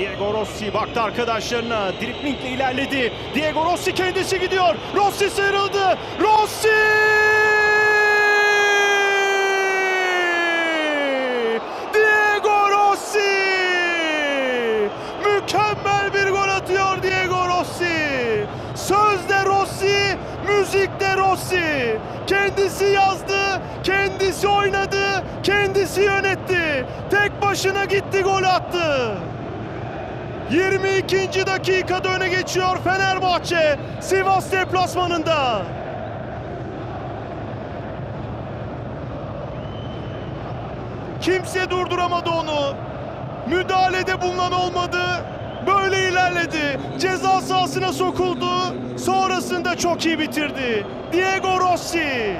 Diego Rossi baktı arkadaşlarına. Driplingle ilerledi. Diego Rossi kendisi gidiyor. Rossi sıyrıldı. Rossi! Diego Rossi! Mükemmel bir gol atıyor Diego Rossi. Sözde Rossi, müzikte Rossi. Kendisi yazdı, kendisi oynadı, kendisi yönetti. Tek başına gitti gol attı. 22. dakikada öne geçiyor Fenerbahçe Sivas deplasmanında. Kimse durduramadı onu. Müdahalede bulunan olmadı. Böyle ilerledi. Ceza sahasına sokuldu. Sonrasında çok iyi bitirdi. Diego Rossi.